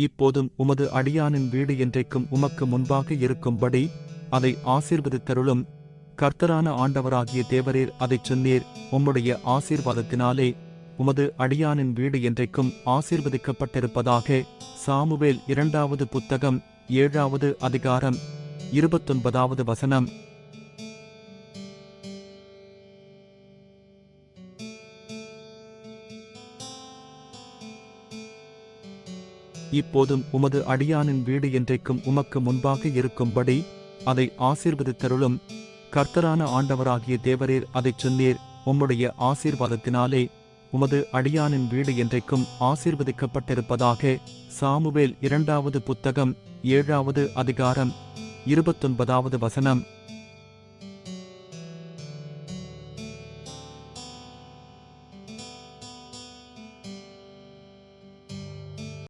இப்போதும் உமது அடியானின் வீடு என்றைக்கும் உமக்கு முன்பாக இருக்கும்படி அதை ஆசீர்வதித்தருளும். கர்த்தரான ஆண்டவராகிய தேவரீர் அதைச் சொன்னீர். உம்முடைய ஆசீர்வாதத்தினாலே உமது அடியானின் வீடு என்றைக்கும் ஆசீர்வதிக்கப்பட்டிருப்பதாக. சாமுவேல் இரண்டாவது புத்தகம் ஏழாவது அதிகாரம் இருபத்தொன்பதாவது வசனம். இப்போதும் உமது அடியானின் வீடு என்றைக்கும் உமக்கு முன்பாக இருக்கும்படி அதை ஆசீர்வதித்தருளும். கர்த்தரான ஆண்டவராகிய தேவரீர் அதைச் சொன்னீர். உம்முடைய ஆசீர்வாதத்தினாலே உமது அடியானின் வீடு என்றைக்கும் ஆசீர்வதிக்கப்பட்டிருப்பதாக சாமுவேல் இரண்டாவது புத்தகம் ஏழாவது அதிகாரம் இருபத்தொன்பதாவது வசனம்.